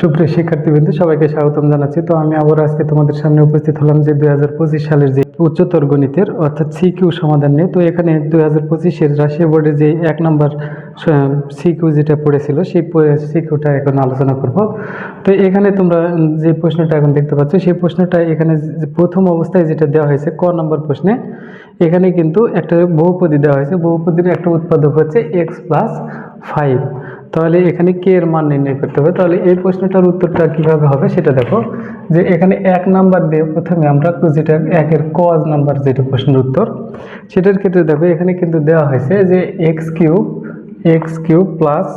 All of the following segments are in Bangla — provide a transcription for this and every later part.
সুপ্রিয় শিক্ষার্থীবৃন্দ, সবাইকে স্বাগতম জানাচ্ছি। তো আমি আবার আজকে তোমাদের সামনে উপস্থিত হলাম যে দুই হাজার পঁচিশ সালের যে উচ্চতর গণিতের, অর্থাৎ সিকিউ সমাধান নিয়ে। তো এখানে দুই হাজার পঁচিশের রাশিয়া বোর্ডের যে এক নম্বর সিকিউ যেটা পড়েছিল, সেই সিকিউটা এখন আলোচনা করব। তো এখানে তোমরা যে প্রশ্নটা এখন দেখতে পাচ্ছ, সেই প্রশ্নটা এখানে প্রথম অবস্থায় যেটা দেওয়া হয়েছে, ক নম্বর প্রশ্নে, এখানে কিন্তু একটা বহুপদী দেওয়া হয়েছে। বহুপদীর একটা উৎপাদক হচ্ছে এক্স প্লাস ফাইভ তাহলে এখানে কে এর মান নির্ণয় করতে হবে। তাহলে এই প্রশ্নটার উত্তরটা কীভাবে হবে সেটা দেখো। যে এখানে এক নাম্বার দিয়ে প্রথমে আমরা যেটা একের কজ নাম্বার যেটা প্রশ্নের উত্তর, সেটার ক্ষেত্রে দেখো এখানে কিন্তু দেওয়া হয়েছে যে x cube x cube plus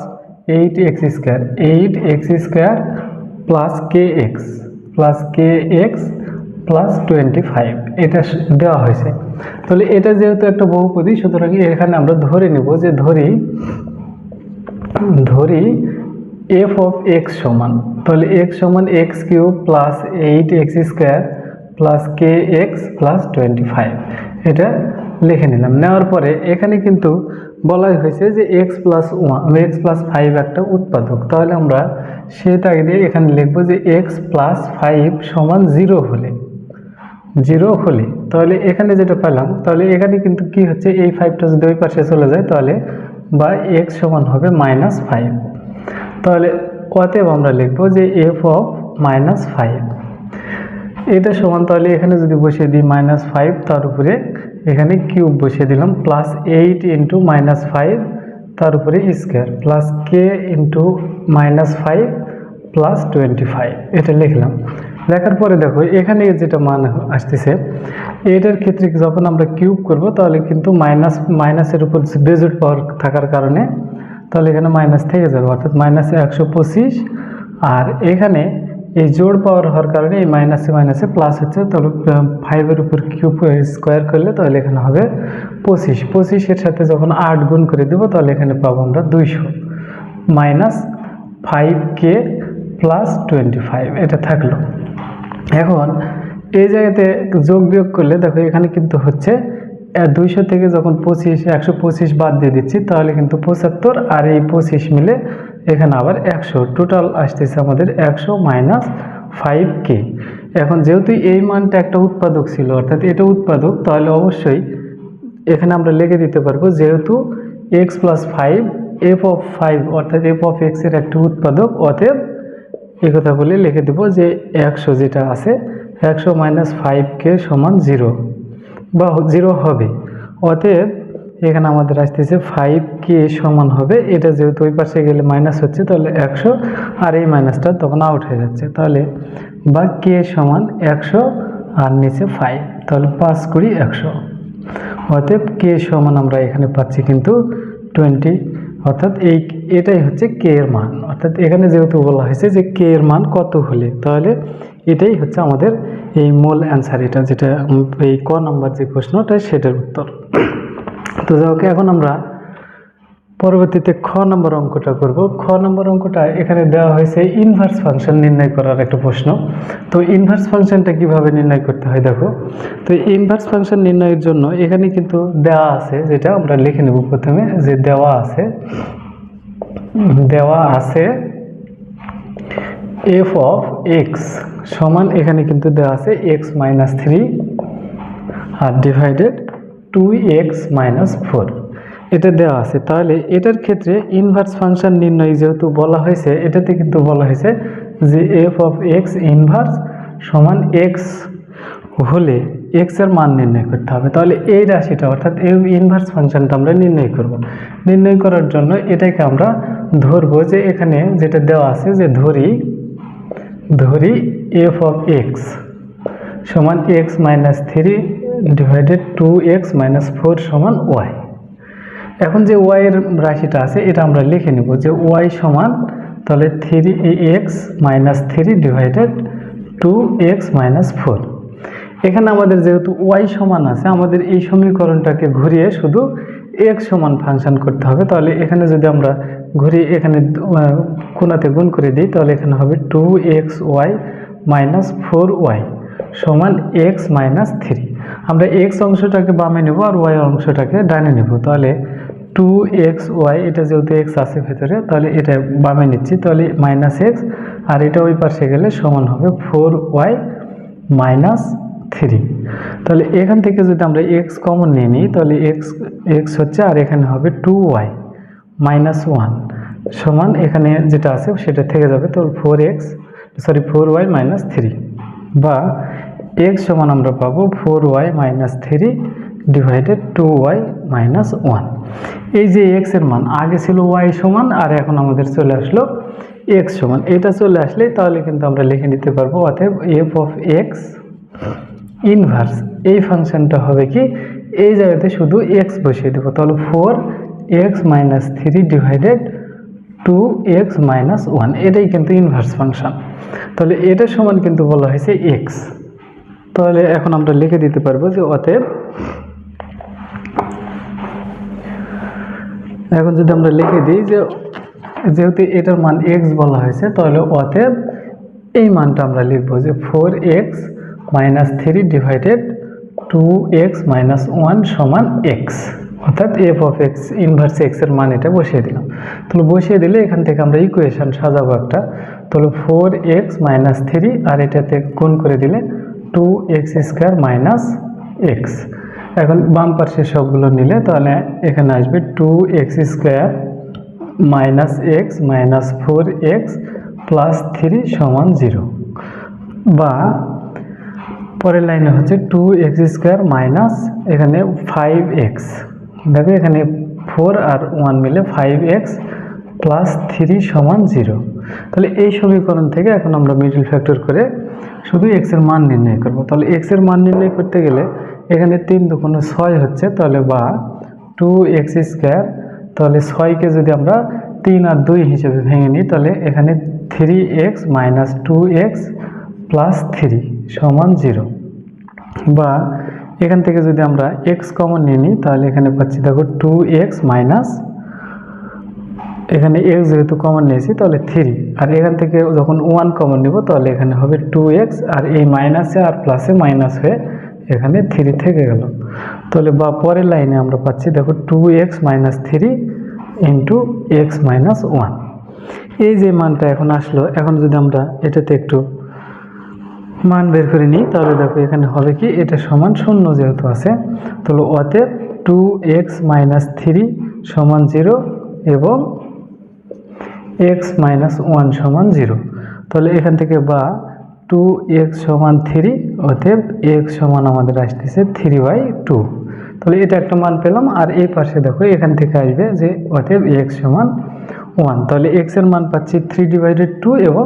eight x square eight x square plus k x plus k x plus twenty five এটা দেওয়া হয়েছে। তাহলে এটা যেহেতু একটা বহুপদী, সুতরাং এখানে আমরা ধরে নেব যে ধরি ধরি এফ অফ এক্স সমান, তাহলে এক্স সমান x cube plus eight x square plus k x plus twenty five এটা লিখে নিলাম। নেওয়ার পরে এখানে কিন্তু বলাই হয়েছে যে x plus one x plus five একটা উৎপাদক। তাহলে আমরা সেটা দিয়ে এখানে লিখব যে এক্স প্লাস ফাইভ সমান জিরো হলে জিরো হলে। তাহলে এখানে যেটা পেলাম তাহলে এখানে কিন্তু কি হচ্ছে? এই ফাইভটা যদি ওই পাশে চলে যায়, তাহলে বা এক্স সমান হবে মাইনাস ফাইভ তাহলে অতএব আমরা লিখব যে এফ অফ মাইনাস ফাইভ এটা সমান, তাহলে এখানে যদি বসিয়ে দিই মাইনাস ফাইভ তার উপরে এখানে কিউব বসিয়ে দিলাম plus eight into minus five তার উপরে square plus k into minus five plus twenty five এটা লিখলাম। লেখার পরে দেখো, এখানে যেটা মান আসতেছে এটার ক্ষেত্রে যখন আমরা কিউব করব, তাহলে কিন্তু মাইনাস মাইনাসের উপর বেজুট পাওয়ার থাকার কারণে, তাহলে এখানে মাইনাস থেকে যাবে। অর্থাৎ মাইনাসে একশো পঁচিশ। আর এখানে এই জোড় পাওয়ার হওয়ার কারণে এই মাইনাসে মাইনাসে প্লাস হচ্ছে। তাহলে ফাইভের উপর কিউব স্কোয়ার করলে তাহলে এখানে হবে পঁচিশ। পঁচিশের সাথে যখন আট গুণ করে দেবো, তাহলে এখানে পাবো আমরা দুইশো। Minus five k plus twenty five এটা থাকল। এখন এই জায়গাতে যোগ বিয়োগ করলে দেখো এখানে কিন্তু হচ্ছে দুইশো থেকে যখন পঁচিশ, একশো পঁচিশ বাদ দিয়ে দিচ্ছি, তাহলে কিন্তু পঁচাত্তর আর এই পঁচিশ মিলে এখানে আবার একশো। টোটাল আসতেছে আমাদের একশো মাইনাস ফাইভ কে এখন যেহেতু এই মানটা একটা উৎপাদক ছিল, অর্থাৎ এটা উৎপাদক, তাহলে অবশ্যই এখানে আমরা লিখে দিতে পারব যেহেতু x plus five f of five অর্থাৎ এফ অফ এক্সের একটা উৎপাদক, অতএব কথা বলে লিখে দেবো যে একশো যেটা আছে একশো মাইনাস ফাইভকে সমান জিরো বা জিরো হবে। অতএব এখানে আমাদের আসতেছে ফাইভ কে সমান হবে। এটা যেহেতু ওই পাশে গেলে মাইনাস হচ্ছে, তাহলে একশো আর এই মাইনাসটা তখন আউট হয়ে যাচ্ছে। তাহলে বা কে সমান একশো আর নিচে ফাইভ তাহলে পাঁচ কুড়ি একশো। অতএব কে সমান আমরা এখানে পাচ্ছি কিন্তু টোয়েন্টি অর্থাৎ এই এটাই হচ্ছে কে এর মান। অর্থাৎ এখানে যেহেতু বলা হয়েছে যে কে এর মান কত হলে, তাহলে এটাই হচ্ছে আমাদের এই মূল অ্যান্সার এটা যেটা এই ক নম্বর যে প্রশ্নটা সেটার উত্তর। তো যাই হোক, এখন আমরা পরবর্তীতে খ নম্বর অঙ্কটা করব। খ নম্বর অঙ্কটা এখানে দেওয়া হয়েছে ইনভার্স ফাংশন নির্ণয় করার একটা প্রশ্ন। তো ইনভার্স ফাংশনটা কীভাবে নির্ণয় করতে হয় দেখো। তো ইনভার্স ফাংশন নির্ণয়ের জন্য এখানে কিন্তু দেওয়া আছে যেটা আমরা লিখে নেব প্রথমে যে দেওয়া আছে দেওয়া আছে এফ অফ এক্স সমান এখানে কিন্তু দেওয়া আছে এক্স মাইনাস থ্রি আর divided two x minus four এটা দেওয়া আছে। তাহলে এটার ক্ষেত্রে ইনভার্স ফাংশন নির্ণয় যেহেতু বলা হয়েছে, এটাতে কিন্তু বলা হয়েছে যে এফ অফ এক্স ইনভার্স সমান এক্স হলে এক্সের মান নির্ণয় করতে হবে। তাহলে এই রাশিটা অর্থাৎ এই ইনভার্স ফাংশনটা আমরা নির্ণয় করব। নির্ণয় করার জন্য এটাকে আমরা ধরবো যে এখানে যেটা দেওয়া আছে যে ধরি ধরি এফ অফ এক্স সমান x minus three divided two x minus four সমান ওয়াই এখন যে ওয়াই এর রাশিটা আছে, এটা আমরা লিখে নেব যে ওয়াই সমান তাহলে three x minus three divided two x minus four এখানে আমাদের যেহেতু ওয়াই সমান আছে, আমাদের এই সমীকরণটাকে ঘুরিয়ে শুধু এক্স সমান ফাংশন করতে হবে, তাহলে এখানে যদি আমরা ঘুরিয়ে এখানে কোনাতে গুণ করে দিই, তাহলে এখানে হবে two x y minus four y সমান এক্স মাইনাস থ্রি আমরা এক্স অংশটাকে বামে নেব আর ওয়াই অংশটাকে ডানে নেব, তাহলে টু এক্স ওয়াই এটা যেহেতু এক্স আছে ভেতরে, তাহলে এটা বামে নিচ্ছি, তাহলে মাইনাস এক্স আর এটা ওই পাশে গেলে সমান হবে ফোর ওয়াই মাইনাস থ্রি তাহলে এখান থেকে যদি আমরা এক্স কমন নিয়ে নিই, তাহলে এক্স এক্স হচ্ছে আর এখানে হবে টু ওয়াই মাইনাস ওয়ান সমান এখানে যেটা আছে সেটা থেকে যাবে তো four x sorry four y minus three বা এক্স সমান আমরা পাবো four y minus three divided two y minus one এই যে এক্সের মান, আগে ছিল ওয়াই সমান আর এখন আমাদের চলে আসলো এক্স সমান। এটা চলে আসলে তাহলে কিন্তু আমরা লিখে নিতে পারব অতএব এফ অফ এক্স ইনভার্স এই ফাংশনটা হবে কি? এই জায়গাতে শুধু এক্স বসিয়ে দেবো। তাহলে four x minus three divided two x minus one এটাই কিন্তু ইনভার্স ফাংশন তাহলে এটা সমান কিন্তু বলা হয়েছে এক্স তাহলে এখন আমরা লিখে দিতে পারব যে অতএব এখন যদি আমরা লিখে দিই যে যেহেতু এটার মান এক্স বলা হয়েছে, তাহলে অতএব এই মানটা আমরা লিখব যে four x minus three divided two x minus one সমান এক্স অর্থাৎ এফ অফ এক্স ইনভার্স এক্সের মান এটা বসিয়ে দিলাম। তাহলে বসিয়ে দিলে এখান থেকে আমরা ইকুয়েশন সাজাবো একটা। তাহলে ফোর এক্স মাইনাস থ্রি আর এটাতে গুণ করে দিলে two x square minus x এখন বাম পাশে সবগুলো নিলে তাহলে এখানে আসবে two x square minus x minus four x plus three সমান জিরো বা পরের লাইনে হচ্ছে টু এক্স স্কোয়ার মাইনাস এখানে ফাইভ এক্স দেখো এখানে ফোর আর ওয়ান মিলে ফাইভ এক্স প্লাস থ্রি সমান জিরো তাহলে এই সমীকরণ থেকে এখন আমরা মিডল ফ্যাক্টর করে শুধু এক্সের মান নির্ণয় করব। তাহলে এক্সের মান নির্ণয় করতে গেলে এখানে তিন দুগুণে ছয় হচ্ছে, তাহলে বা টু এক্স স্কোয়ার তাহলে ছয়কে যদি আমরা তিন আর দুই হিসেবে ভেঙে নিই, তাহলে এখানে three x minus two x plus three সমান জিরো। বা এখান থেকে যদি আমরা এক্স কমন নিয়ে নিই, তাহলে এখানে পাচ্ছি দেখো টু এক্স মাইনাস এখানে এক্স যেহেতু কমন নিয়েছি, তাহলে থ্রি আর এখান থেকে যখন ওয়ান কমন নেব, তাহলে এখানে হবে টু এক্স আর এই মাইনাসে আর প্লাসে মাইনাস হয়ে এখানে থ্রি থেকে গেল। তাহলে বা পরের লাইনে আমরা পাচ্ছি দেখো two x minus three into x minus one এই যে মানটা এখন আসলো, এখন যদি আমরা এটাতে একটু মান বের করে নিই, তাহলে দেখো এখানে হবে কি? এটা সমান শূন্য যেহেতু আছে, তাহলে অতএব টু এক্স মাইনাস থ্রি সমান জিরো এবং এক্স মাইনাস ওয়ান সমান জিরো তাহলে এখান থেকে বা টু এক্স সমান থ্রি অতএব এক্স সমান আমাদের আসতেছে থ্রি বাই টু তাহলে এটা একটা মান পেলাম, আর এই পাশে দেখো এখান থেকে আসবে যে অতএব এক্স সমান ওয়ান তাহলে এক্সের মান পাচ্ছি থ্রি ডিভাইডেড টু এবং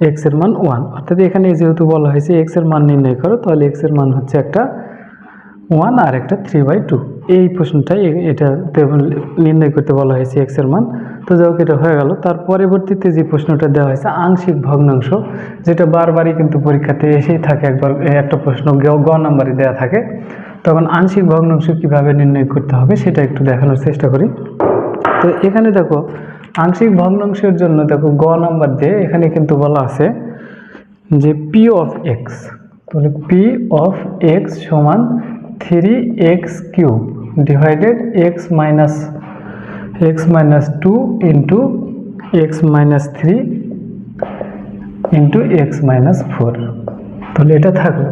এক্সের মান ওয়ান অর্থাৎ এখানে যেহেতু বলা হয়েছে এক্সের মান নির্ণয় করো, তাহলে এক্সের মান হচ্ছে একটা ওয়ান আর একটা থ্রি বাই টু এই প্রশ্নটাই এটা নির্ণয় করতে বলা হয়েছে এক্সের মান। তো যাই হোক, এটা হয়ে গেল। তার পরবর্তীতে যে প্রশ্নটা দেওয়া হয়েছে, আংশিক ভগ্নাংশ, যেটা বারবারই কিন্তু পরীক্ষাতে এসেই থাকে একবার একটা প্রশ্ন গ- নাম্বারে দেওয়া থাকে। তখন আংশিক ভগ্নাংশ কীভাবে নির্ণয় করতে হবে, সেটা একটু দেখানোর চেষ্টা করি। তো এখানে দেখো আংশিক ভগ্নাংশের জন্য দেখো গ নাম্বার দিয়ে এখানে কিন্তু বলা আছে যে পি অফ এক্স তাহলে পি অফ এক্স সমান three x cube divided x minus x minus two into x minus three into x minus four তাহলে এটা থাকল।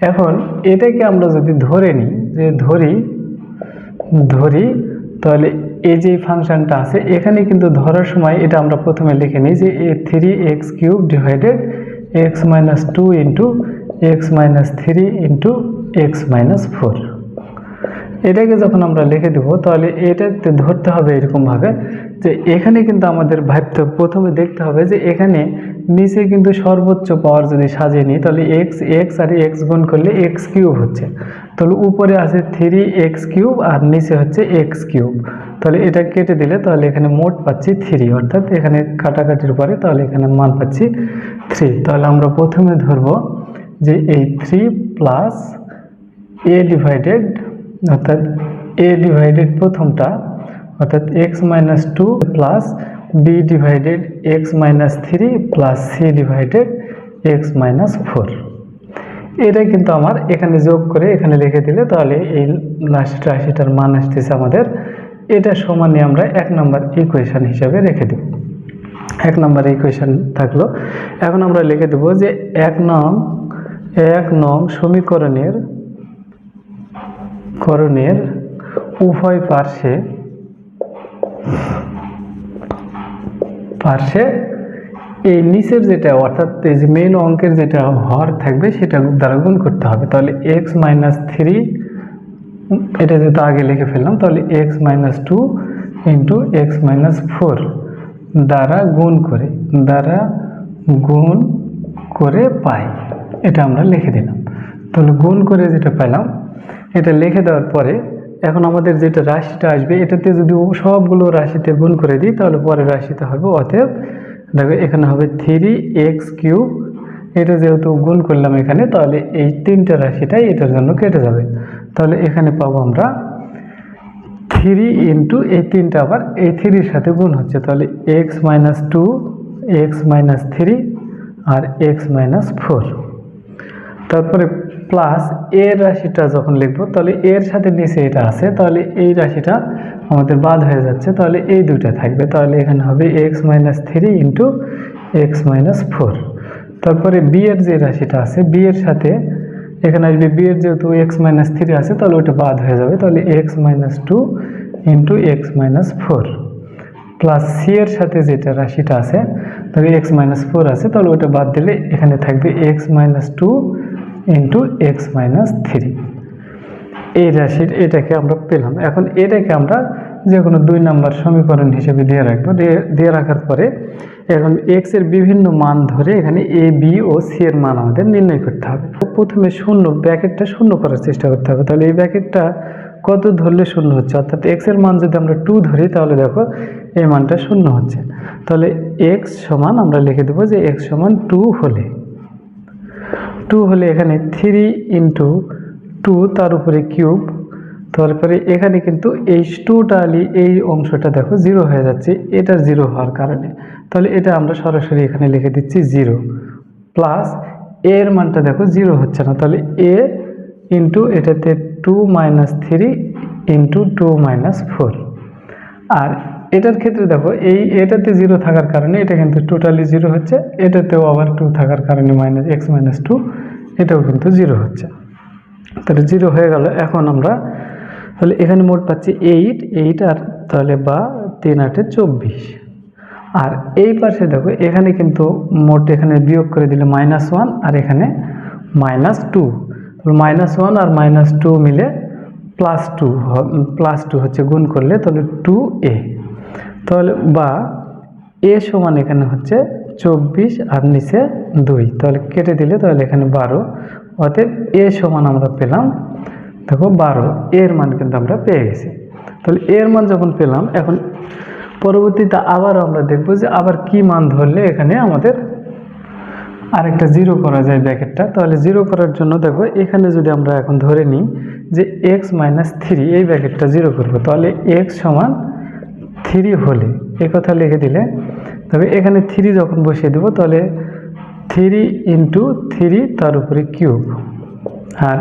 এখন এটাকে আমরা যদি ধরে নিই, যে ধরি ধরি, তাহলে এই যে ফাংশনটা আছে, এখানে কিন্তু ধরার সময় এটা আমরা প্রথমে লিখে নিই যে A three x cube divided x minus two into x minus three into x minus four. এটাকে যখন আমরা লিখে দেবো, তাহলে এটাতে ধরতে হবে এরকমভাবে যে এখানে কিন্তু আমাদের ভাবতে প্রথমে দেখতে হবে যে এখানে নিচে কিন্তু সর্বোচ্চ পাওয়ার যদি সাজিয়ে নিই, তাহলে এক্স এক্স আর এক্স গুণ করলে এক্স কিউব হচ্ছে। তাহলে উপরে আছে থ্রি এক্স কিউব আর নিচে হচ্ছে এক্স কিউব। তাহলে এটা কেটে দিলে তাহলে এখানে মোট পাচ্ছি থ্রি অর্থাৎ এখানে কাটাকাটির পরে তাহলে এখানে মান পাচ্ছি থ্রি তাহলে আমরা প্রথমে ধরবো যে এই থ্রি প্লাস এ ডিভাইডেড অর্থাৎ এ ডিভাইডেড প্রথমটা, অর্থাৎ x minus two plus B divided x minus three plus C divided x minus four এটা কিন্তু আমার এখানে যোগ করে এখানে লিখে দিলে তাহলে এই লাস্ট রাশিটার মান আসতেছে আমাদের, এটা সমানে আমরা এক নম্বর ইকুয়েশন হিসাবে রেখে দেব। এক নম্বর ইকুয়েশন থাকল। এখন আমরা লিখে দেবো যে এক নং এক নং সমীকরণের করণের উভয় পার্শ্বে পার্শ্বে এই নিচের যেটা, অর্থাৎ এই যে মেন অঙ্কের যেটা হর থাকবে, সেটা দ্বারা গুণ করতে হবে। তাহলে এক্স মাইনাস থ্রি এটা যেহেতু আগে লিখে ফেললাম, তাহলে x minus two into x minus four দ্বারা গুণ করে, দ্বারা গুণ করে পাই। এটা আমরা লিখে দিলাম। তাহলে গুণ করে যেটা পেলাম এটা লিখে দেওয়ার পরে এখন আমাদের যেটা রাশিটা আসবে, এটাতে যদি সবগুলো রাশিতে গুণ করে দিই, তাহলে পরের রাশিতে হবে অতএব দেখো এখানে হবে থ্রি এক্স কিউব এটা যেহেতু গুণ করলাম এখানে, তাহলে এই তিনটা রাশিটাই এটার জন্য কেটে যাবে। তাহলে এখানে পাবো আমরা থ্রি ইন্টু এই তিনটা আবার এই থ্রির সাথে গুণ হচ্ছে। তাহলে x minus two x minus three আর এক্স মাইনাস ফোর তারপরে প্লাস এর রাশিটা যখন লিখব, তাহলে এর সাথে নিচে এটা আছে, তাহলে এই রাশিটা আমাদের বাদ হয়ে যাচ্ছে, তাহলে এই দুইটা থাকবে, তাহলে এখানে হবে x minus three into x minus four তারপরে বি এর যে রাশিটা আছে বি এর সাথে এখানে আসবে বি এর যেহেতু এক্স মাইনাস থ্রি আছে, তাহলে ওটা বাদ হয়ে যাবে, তাহলে x minus two into x minus four plus C এর সাথে যেটা রাশিটা আছে, তাহলে এক্স মাইনাস ফোর আছে, তাহলে ওটা বাদ দিলে এখানে থাকবে x minus two into x minus three এই রাশির এটাকে আমরা পেলাম। এখন এটাকে আমরা যে কোনো দুই নাম্বার সমীকরণ হিসেবে দিয়ে রাখব। দিয়ে- রাখার পরে এখন এক্সের বিভিন্ন মান ধরে এখানে এ বি ও সি এর মান আমাদের নির্ণয় করতে হবে। প্রথমে শূন্য ব্যাকেটটা শূন্য করার চেষ্টা করতে হবে। তাহলে এই ব্যাকেটটা কত ধরলে শূন্য হচ্ছে? অর্থাৎ এক্সের মান যদি আমরা টু ধরি, তাহলে দেখো এই মানটা শূন্য হচ্ছে। তাহলে এক্স সমান আমরা লিখে দেবো যে এক্স সমান টু হলে। টু হলে এখানে থ্রি ইন্টু টু তার উপরে কিউব তারপরে এখানে কিন্তু এই টুটালি এই অংশটা দেখো জিরো হয়ে যাচ্ছে, এটা জিরো হওয়ার কারণে। তাহলে এটা আমরা সরাসরি এখানে লিখে দিচ্ছি জিরো প্লাস এর মানটা দেখো জিরো হচ্ছে না, তাহলে এ ইন্টু এটাতে two minus three into two minus four আর এটার ক্ষেত্রে দেখো, এই এটাতে জিরো থাকার কারণে এটা কিন্তু টোটালি জিরো হচ্ছে, এটাতেও আবার টু থাকার কারণে মাইনাস এক্স মাইনাস টু এটাও কিন্তু জিরো হচ্ছে। তাহলে জিরো হয়ে গেল, এখন আমরা তাহলে এখানে মোট পাচ্ছি এইট এইট আর তাহলে বা তিন আটে চব্বিশ। আর এই পাশে দেখো, এখানে কিন্তু মোট এখানে বিয়োগ করে দিলে মাইনাস ওয়ান আর এখানে মাইনাস টু মাইনাস ওয়ান আর মাইনাস টু মিলে প্লাস টু প্লাস টু হচ্ছে গুণ করলে তাহলে টু এ তাহলে বা এ সমান এখানে হচ্ছে চব্বিশ আর নিচে দুই। তাহলে কেটে দিলে তাহলে এখানে বারো। অতএব এ সমান আমরা পেলাম, দেখো বারো। এর মান কিন্তু আমরা পেয়ে গেছি। তাহলে এর মান যখন পেলাম, এখন পরবর্তীতে আবার আমরা দেখব যে আবার কি মান ধরলে এখানে আমাদের আরেকটা জিরো করা যায় ব্যাকেটটা তাহলে জিরো করার জন্য দেখো এখানে যদি আমরা এখন ধরে নিই যে এক্স মাইনাস থ্রি এই ব্যাকেটটা জিরো করব। তাহলে এক্স সমান থ্রি হলে কথা লিখে দিলে। তবে এখানে থ্রি যখন বসিয়ে দেবো, তাহলে থ্রি ইন্টু থ্রি তার উপরে কিউব। আর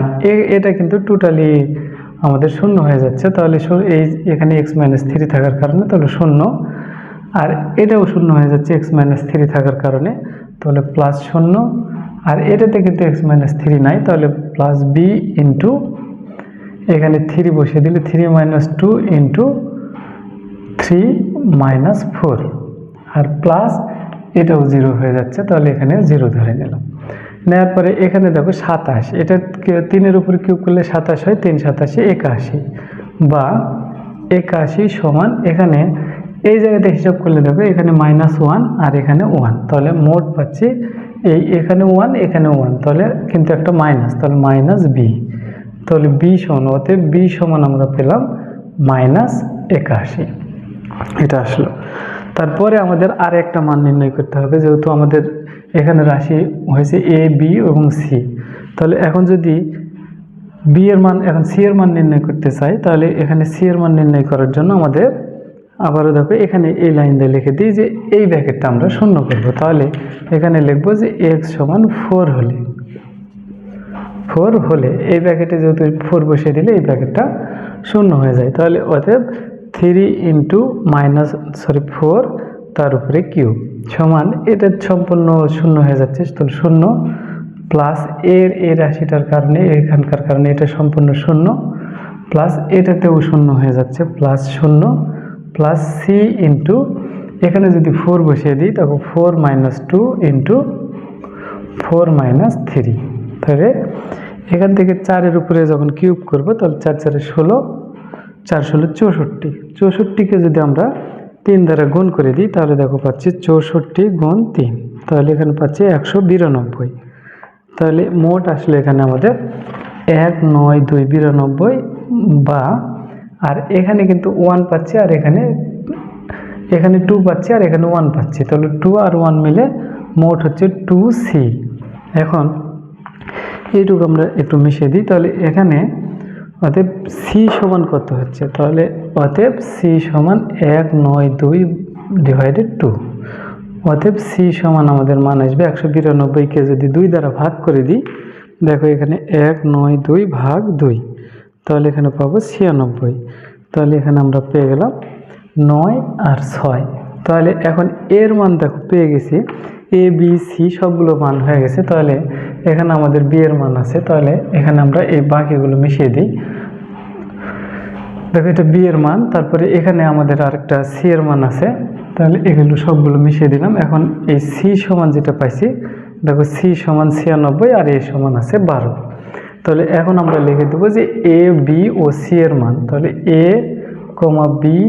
এটা কিন্তু টোটালি আমাদের শূন্য হয়ে যাচ্ছে। তাহলে এই এখানে এক্স মাইনাস থ্রি থাকার কারণে তাহলে শূন্য। আর এটাও শূন্য হয়ে যাচ্ছে এক্স মাইনাস থ্রি থাকার কারণে। তাহলে প্লাস শূন্য। আর এটাতে কিন্তু এক্স মাইনাস থ্রি নাই, তাহলে প্লাস বি ইন্টু, এখানে থ্রি বসিয়ে দিলে three minus two into three minus four আর প্লাস এটাও জিরো হয়ে যাচ্ছে, তাহলে এখানে জিরো ধরে নিলাম। নেওয়ার পরে এখানে দেখো সাতাশ, এটা তিনের উপরে কিউব করলে সাতাশ হয়, তিন সাতাশে একাশি বা একাশি সমান এখানে, এই জায়গাতে হিসাব করলে দেখো এখানে মাইনাস ওয়ান আর এখানে ওয়ান তাহলে মোট পাচ্ছি এই এখানে ওয়ান এখানে ওয়ান তাহলে কিন্তু একটা মাইনাস তাহলে মাইনাস বি তাহলে বি সমান, অতএব বি সমান আমরা পেলাম মাইনাস একাশি। এটা আসলো। তারপরে আমাদের আর একটা মান নির্ণয় করতে হবে, যেহেতু আমাদের এখানে রাশি হয়েছে এ বি এবং সি তাহলে এখন যদি বি এর মান, এখন সি এর মান নির্ণয় করতে চাই, তাহলে এখানে সি এর মান নির্ণয় করার জন্য আমাদের আবারও দেখো, এখানে এই লাইন দিয়ে লিখে দিই যে এই ব্যাকেটটা আমরা শূন্য করব। তাহলে এখানে লিখব যে এক্স সমান ফোর হলে ফোর হলে এই ব্র্যাকেটে যেহেতু ফোর বসিয়ে দিলে এই ব্র্যাকেটটা শূন্য হয়ে যায়। তাহলে অতএব three into minus sorry four তার উপরে কিউব সমান এটা সম্পূর্ণ শূন্য হয়ে যাচ্ছে তো শূন্য প্লাস এর এই রাশিটার কারণে, এখানকার কারণে এটা সম্পূর্ণ শূন্য প্লাস এটাতেও শূন্য হয়ে যাচ্ছে প্লাস শূন্য প্লাস সি ইন্টু এখানে যদি ফোর বসিয়ে দিই তখন four minus two into four minus three তাহলে এখান থেকে চারের উপরে যখন কিউব করব, তাহলে চার, চারে ষোলো চার ষোলো চৌষট্টি। চৌষট্টিকে যদি আমরা তিন দ্বারা গুণ করে দিই, তাহলে দেখো পাচ্ছি চৌষট্টি গুণ তিন। তাহলে এখানে পাচ্ছি একশো বিরানব্বই। তাহলে মোট আসলে এখানে আমাদের এক, নয়, দুই, বিরানব্বই বা, আর এখানে কিন্তু ওয়ান পাচ্ছি আর এখানে এখানে টু পাচ্ছি আর এখানে ওয়ান পাচ্ছি। তাহলে টু আর ওয়ান মিলে মোট হচ্ছে টু সি এখন এইটুকু আমরা একটু মিশিয়ে দিই। তাহলে এখানে অতএব সি সমান কত হচ্ছে? তাহলে অতএব সি সমান এক, নয়, দুই ডিভাইডেড টু অতএব সি সমান আমাদের মান আসবে একশো বিরানব্বইকে যদি দুই দ্বারা ভাগ করে দিই, দেখো এখানে এক, নয়, দুই ভাগ দুই। তাহলে এখানে পাবো ছিয়ানব্বই। তাহলে এখানে আমরা পেয়ে গেলাম নয় আর ছয়। তাহলে এখন এর মান দেখো, পেয়ে গেছি। এ বি সি সবগুলো মান হয়ে গেছে, তাহলে এখানে আমাদের বি এর মান আছে, তাহলে এখানে আমরা এই বাকিগুলো মিশিয়ে দিই। দেখো, এটা বি এর মান, তারপরে এখানে আমাদের আরেকটা সি এর মান আছে, তাহলে এগুলো সবগুলো মিশিয়ে দিলাম। এখন এই সি সমান যেটা পাইছি, দেখো সি সমান ছিয়ানব্বই আর এ সমান আছে বারো। তাহলে এখন আমরা লিখে দেবো যে এ বি ও সি এর মান, তাহলে এ কমা বি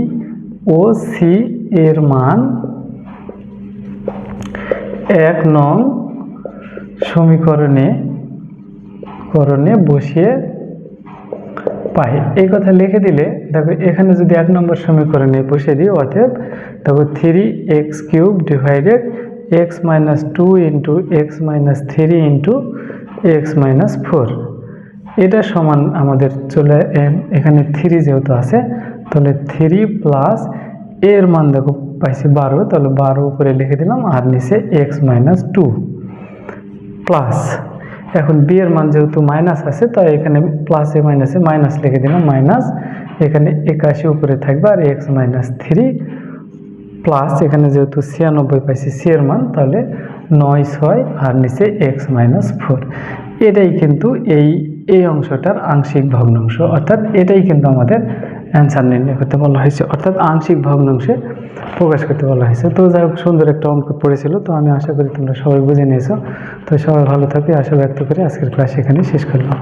ও সি এর মান এক নং সমীকরণে, করণে বসিয়ে পাই। এই কথা লিখে দিলে, দেখো এখানে যদি এক নম্বর সমীকরণে বসিয়ে দিই, অতএব দেখো three x cube divided x minus two into x minus three into x minus four এটা সমান আমাদের চলে এখানে থ্রি যেহেতু আছে, তাহলে থ্রি প্লাস এর মান দেখো পাইছি বারো, তাহলে বারো উপরে লিখে দিলাম আর নিচে এক্স মাইনাস টু প্লাস এখন বি এর মান যেহেতু মাইনাস আছে, তাই এখানে প্লাসে মাইনাসে মাইনাস লিখে দিলাম মাইনাস এখানে একাশি উপরে থাকবে আর এক্স মাইনাস থ্রি প্লাস এখানে যেহেতু ছিয়ানব্বই পাইছি সি এর মান, তাহলে নয়, ছয় আর নিচে এক্স মাইনাস ফোর এটাই কিন্তু এই এই অংশটার আংশিক ভগ্নাংশ, অর্থাৎ এটাই কিন্তু আমাদের অ্যান্সার নির্ণয় করতে বলা হয়েছে। অর্থাৎ আংশিক ভগ্নাংশে প্রকাশ করতে বলা হয়েছে। তো যাই হোক, সুন্দর একটা অঙ্ক পড়েছিল। তো আমি আশা করি তোমরা সবাই বুঝে নিয়েছো। তো সবাই ভালো থাকি। আশা ব্যক্ত করে আজকের ক্লাস এখানে শেষ করলাম।